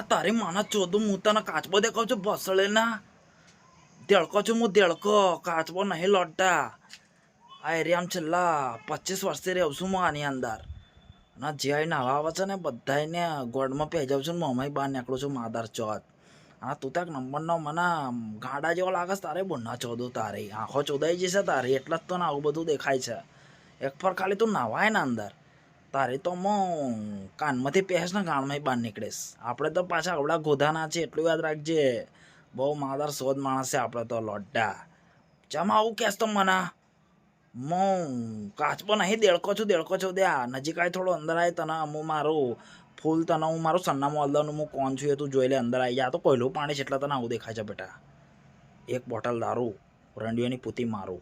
તારી માના ચોદું હું તને કાચબો દેખાવ છું બસળે ના દેડકો છું હું, દેડકો. કાચબો નહીં લોટતા. આ એરિયામાં છેલ્લા પચીસ વર્ષથી રહું છું હું આની અંદર. અને જે આઈ નાવા આવે છે ને બધાને ગોળમાં પહેજાવ છું ને મમ્મી બહાર નીકળું છું માદાર ચોથ. હા તું તાક નંબરનો મને ગાડા જેવો લાગે છે, તારે બોના ચોદું તારી. આંખો ચોદાઈ જશે તારી, એટલે જ તો ને આવું બધું દેખાય છે. એક પર ખાલી તું નાવાય ને અંદર. તારે તો મો કાનમાંથી પહેસ ને ગાણમાં બહાર નીકળીશ. આપણે તો પાછા આવડા ગોધાના છે, એટલું યાદ રાખજે. બહુ માદર શોધ માણસ છે આપણે તો લોડા ચમ આવું કહેશ તો મને? મો કાચબો નહીં, દેડકો છું દેડકો છું. દે આ નજીક આવી થોડો, અંદર આવી તને, હું મારું ફૂલ તને, હું મારું સન્નામાં અલ્લાનું હું કોણ છું એ તું જોઈ લે, અંદર આવી જા તો કોયલું પાણી છે એટલે તને આવું દેખાય છે બેટા. એક બોટલ દારૂ, રંડિયોની પૂતી મારું.